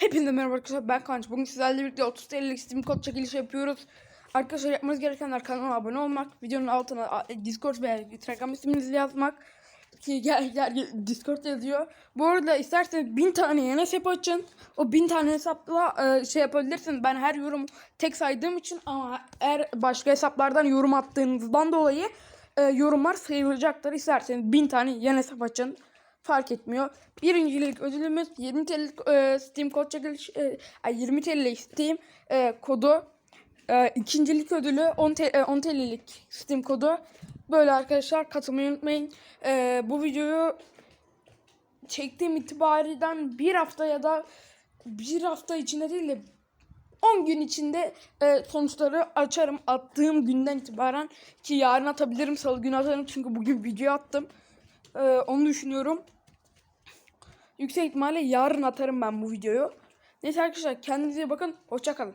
Hepinize merhaba arkadaşlar ben Kanç. Bugün sizlerle birlikte 30 TL'lik Steam kod çekilişi yapıyoruz. Arkadaşlar yapmanız gerekenler kanalıma abone olmak, videonun altına Discord veya Telegram isminizi yazmak. Ki gel, gel, Discord yazıyor. Bu arada isterseniz 1000 tane yeni hesap açın. O 1000 tane hesapla e, şey yapabilirsiniz. Ben her yorum tek saydığım için ama eğer başka hesaplardan yorum attığınızdan dolayı e, yorumlar sayılacaktır. İsterseniz 1000 tane yeni hesap açın. Fark etmiyor. Birincilik ödülümüz 20 TL'lik e, Steam kod çekiliş e, ay, 20 TL'lik Steam e, kodu. E, ikincilik ödülü 10, te- e, 10 TL'lik Steam kodu. Böyle arkadaşlar katılmayı unutmayın. E, bu videoyu çektiğim itibariden bir hafta ya da bir hafta içinde değil de 10 gün içinde e, sonuçları açarım attığım günden itibaren ki yarın atabilirim salı günü atarım çünkü bugün video attım. E, onu düşünüyorum. Yüksek ihtimalle yarın atarım ben bu videoyu. Neyse arkadaşlar kendinize bakın. Hoşçakalın.